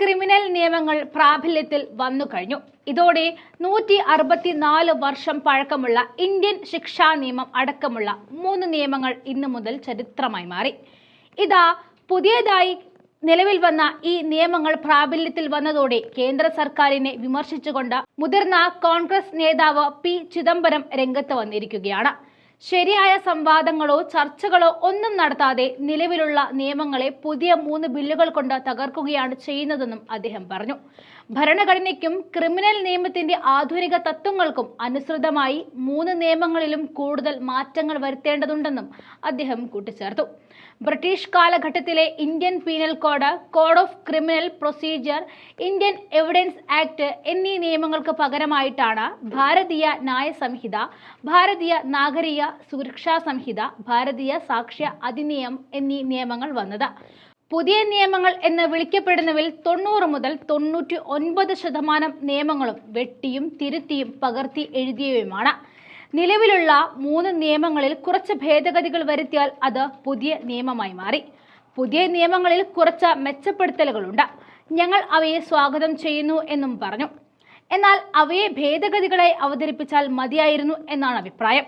Criminal നിയമങ്ങൾ പ്രാബല്യത്തിൽ വന്നു കഴിഞ്ഞു. ഇതോടെ നൂറ്റി അറുപത്തിനാല് വർഷം പഴക്കമുള്ള ഇന്ത്യൻ ശിക്ഷാ നിയമം അടക്കമുള്ള മൂന്ന് നിയമങ്ങൾ ഇന്നു മുതൽ ചരിത്രമായി മാറി. ഇതാ പുതിയതായി നിലവിൽ വന്ന ഈ നിയമങ്ങൾ പ്രാബല്യത്തിൽ വന്നതോടെ കേന്ദ്ര സർക്കാരിനെ വിമർശിച്ചുകൊണ്ട് മുതിർന്ന കോൺഗ്രസ് നേതാവ് പി ചിദംബരം രംഗത്ത് വന്നിരിക്കുകയാണ്. ശരിയായ സംവാദങ്ങളോ ചർച്ചകളോ ഒന്നും നടത്താതെ നിലവിലുള്ള നിയമങ്ങളെ പുതിയ മൂന്ന് ബില്ലുകൾ കൊണ്ട് തകർക്കുകയാണ് ചെയ്യുന്നതെന്നും അദ്ദേഹം പറഞ്ഞു. ഭരണഘടനയ്ക്കും ക്രിമിനൽ നിയമത്തിന്റെ ആധുനിക തത്വങ്ങൾക്കും അനുസൃതമായി മൂന്ന് നിയമങ്ങളിലും കൂടുതൽ മാറ്റങ്ങൾ വരുത്തേണ്ടതുണ്ടെന്നും അദ്ദേഹം കൂട്ടിച്ചേർത്തു. ബ്രിട്ടീഷ് കാലഘട്ടത്തിലെ Indian penal code code of criminal procedure Indian evidence act എന്നീ നിയമങ്ങൾക്ക് പകരമായിട്ടാണ് ഭാരതീയ ന്യായ സംഹിത ഭാരതീയ നാഗരിക സുരക്ഷാ സംഹിത ഭാരതീയ സാക്ഷ്യ അധിനിയം എന്നീ നിയമങ്ങൾ വന്നത്. പുതിയ നിയമങ്ങൾ എന്ന് വിളിക്കപ്പെടുന്നവയിൽ തൊണ്ണൂറ് മുതൽ തൊണ്ണൂറ്റി ഒൻപത് ശതമാനം നിയമങ്ങളും വെട്ടിയും തിരുത്തിയും പകർത്തി എഴുതിയവയുമാണ്. നിലവിലുള്ള മൂന്ന് നിയമങ്ങളിൽ കുറച്ച് ഭേദഗതികൾ വരുത്തിയാൽ അത് പുതിയ നിയമമായി മാറി. പുതിയ നിയമങ്ങളിൽ കുറച്ച് മെച്ചപ്പെടുത്തലുകളുണ്ട്. ഞങ്ങൾ അവയെ സ്വാഗതം ചെയ്യുന്നു എന്നും പറഞ്ഞു. എന്നാൽ അവയെ ഭേദഗതികളായി അവതരിപ്പിച്ചാൽ മതിയായിരുന്നു എന്നാണ് അഭിപ്രായം.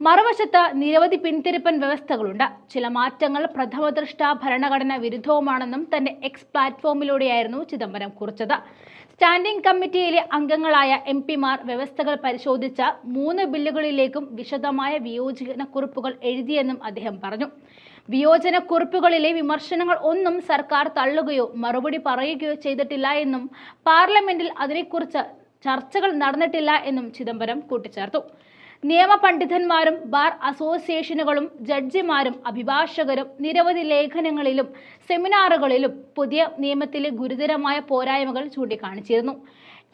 മറുവശത്ത് നിരവധി പിന്തിരിപ്പൻ വ്യവസ്ഥകളുണ്ട്. ചില മാറ്റങ്ങൾ പ്രഥമദൃഷ്ട ഭരണഘടന വിരുദ്ധവുമാണെന്നും തന്റെ എക്സ് പ്ലാറ്റ്ഫോമിലൂടെയായിരുന്നു ചിദംബരം കുറിച്ചത്. സ്റ്റാൻഡിംഗ് കമ്മിറ്റിയിലെ അംഗങ്ങളായ എം പിമാർ വ്യവസ്ഥകൾ പരിശോധിച്ച മൂന്ന് ബില്ലുകളിലേക്കും വിശദമായ വിയോജന കുറിപ്പുകൾ എഴുതിയെന്നും അദ്ദേഹം പറഞ്ഞു. വിയോജന കുറിപ്പുകളിലെ വിമർശനങ്ങൾ ഒന്നും സർക്കാർ തള്ളുകയോ മറുപടി പറയുകയോ ചെയ്തിട്ടില്ല എന്നും പാർലമെന്റിൽ അതിനെക്കുറിച്ച് ചർച്ചകൾ നടന്നിട്ടില്ല എന്നും ചിദംബരം കൂട്ടിച്ചേർത്തു. നിയമപണ്ഡിതന്മാരും ബാർ അസോസിയേഷനുകളും ജഡ്ജിമാരും അഭിഭാഷകരും നിരവധി ലേഖനങ്ങളിലും സെമിനാറുകളിലും പുതിയ നിയമത്തിലെ ഗുരുതരമായ പോരായ്മകൾ ചൂണ്ടിക്കാണിച്ചിരുന്നു.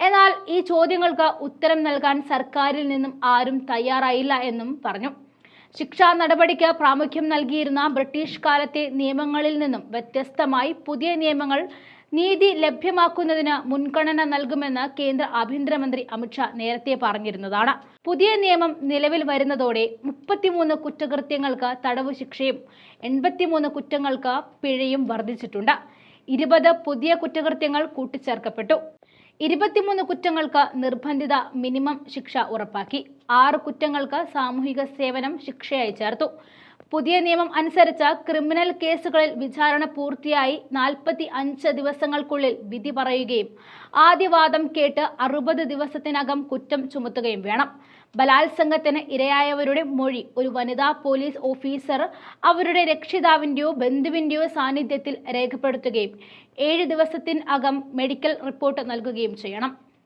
എന്നാൽ ഈ ചോദ്യങ്ങൾക്ക് ഉത്തരം നൽകാൻ സർക്കാരിൽ നിന്നും ആരും തയ്യാറായില്ല എന്നും പറഞ്ഞു. ശിക്ഷാ നടപടിക്ക് പ്രാമുഖ്യം നൽകിയിരുന്ന ബ്രിട്ടീഷ് കാലത്തെ നിയമങ്ങളിൽ നിന്നും വ്യത്യസ്തമായി പുതിയ നിയമങ്ങൾ നീതി ലഭ്യമാക്കുന്നതിന് മുൻഗണന നൽകുമെന്ന് കേന്ദ്ര ആഭ്യന്തരമന്ത്രി അമിത്ഷാ നേരത്തെ പറഞ്ഞിരുന്നതാണ്. പുതിയ നിയമം നിലവിൽ വരുന്നതോടെ മുപ്പത്തിമൂന്ന് കുറ്റകൃത്യങ്ങൾക്ക് തടവ് ശിക്ഷയും എൺപത്തിമൂന്ന് കുറ്റങ്ങൾക്ക് പിഴയും വർദ്ധിച്ചിട്ടുണ്ട്. ഇരുപത് പുതിയ കുറ്റകൃത്യങ്ങൾ കൂട്ടിച്ചേർക്കപ്പെട്ടു. ഇരുപത്തിമൂന്ന് കുറ്റങ്ങൾക്ക് നിർബന്ധിത മിനിമം ശിക്ഷ ഉറപ്പാക്കി. ആറ് കുറ്റങ്ങൾക്ക് സാമൂഹിക സേവനം ശിക്ഷയായി ചേർത്തു. പുതിയ നിയമം അനുസരിച്ച് ക്രിമിനൽ കേസുകളിൽ വിചാരണ പൂർത്തിയായി നാൽപ്പത്തി അഞ്ച് ദിവസങ്ങൾക്കുള്ളിൽ വിധി പറയുകയും ആദ്യവാദം കേട്ട് അറുപത് ദിവസത്തിനകം കുറ്റം ചുമത്തുകയും വേണം. ബലാത്സംഗത്തിന് ഇരയായവരുടെ മൊഴി ഒരു വനിതാ പോലീസ് ഓഫീസർ അവരുടെ രക്ഷിതാവിന്റെയോ ബന്ധുവിന്റെയോ സാന്നിധ്യത്തിൽ രേഖപ്പെടുത്തുകയും ഏഴ് ദിവസത്തിനകം മെഡിക്കൽ റിപ്പോർട്ട് നൽകുകയും ചെയ്യണം.